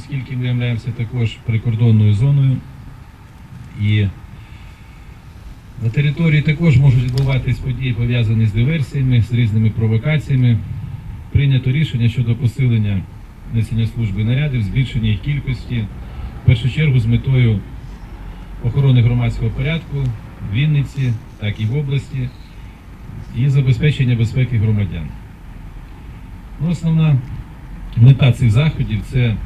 оскільки ми являємося також прикордонною зоною. І на території також можуть відбуватись події, пов'язані з диверсіями, з різними провокаціями. Прийнято рішення щодо посилення несення служби нарядів, збільшення їх кількості, в першу чергу з метою охорони громадського порядку в Вінниці, так і в області, і забезпечення безпеки громадян. Ну, основна мета цих заходів це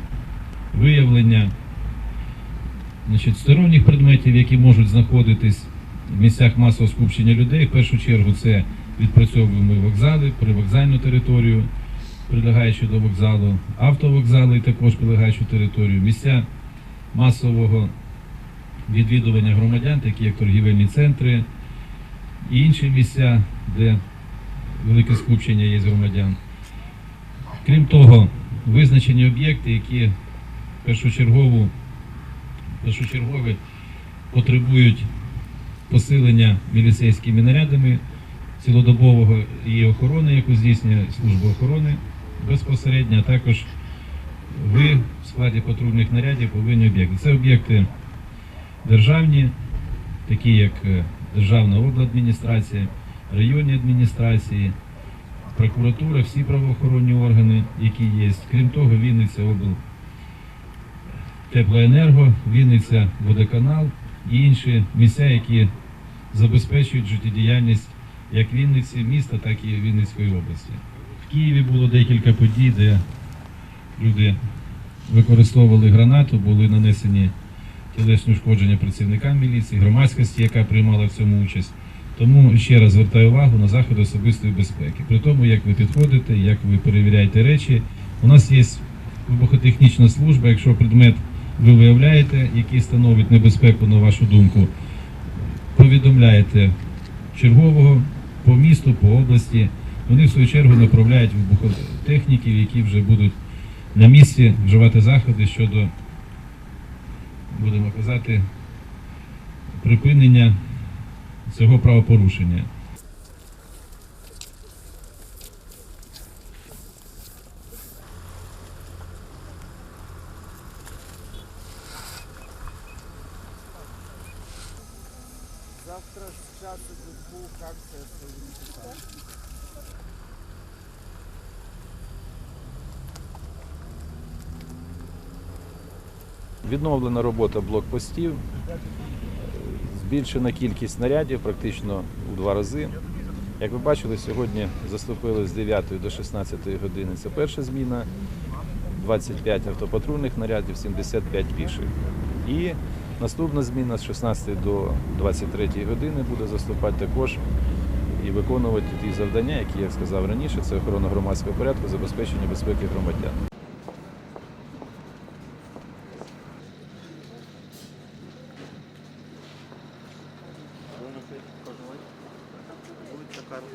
виявлення значить, сторонніх предметів, які можуть знаходитись в місцях масового скупчення людей. В першу чергу це відпрацьовуємо вокзали, привокзальну територію, прилягаючи до вокзалу, автовокзали, і також прилягаючу територію, місця масового відвідування громадян, такі як торгівельні центри і інші місця, де велике скупчення є з громадян. Крім того, визначені об'єкти, які першочергову, першочергові потребують посилення міліцейськими нарядами цілодобового і охорони, яку здійснює служба охорони безпосередньо, а також ви в складі патрульних нарядів повинні об'єкти. Це об'єкти державні, такі як е, Державна обладміністрація, районні адміністрації, прокуратура, всі правоохоронні органи, які є. Крім того, Вінниця обл. Теплоенерго, Вінниця водоканал і інші місця, які забезпечують життєдіяльність як Вінниці, міста, так і Вінницької області. В Києві було декілька подій, де люди використовували гранату, були нанесені тілесні ушкодження працівникам міліції, громадськості, яка приймала в цьому участь. Тому ще раз звертаю увагу на заходи особистої безпеки. При тому, як ви підходите, як ви перевіряєте речі, у нас є вибухотехнічна служба, якщо предмет ви виявляєте, який становить небезпеку, на вашу думку, повідомляєте чергового по місту, по області. Вони в свою чергу направляють вибухотехніків, які вже будуть на місці вживати заходи щодо, будемо казати, припинення цього правопорушення. Завтра с часу до двух акция стоит. Відновлена робота блокпостів, збільшена кількість снарядів практично у два рази. Як ви бачили, сьогодні заступили з 9 до 16 години. Це перша зміна, 25 автопатрульних нарядів, 75 піших. І наступна зміна з 16 до 23 години буде заступати також і виконувати ті завдання, які, як сказав раніше, це охорона громадського порядку, забезпечення безпеки громадян. Вулиця Карла.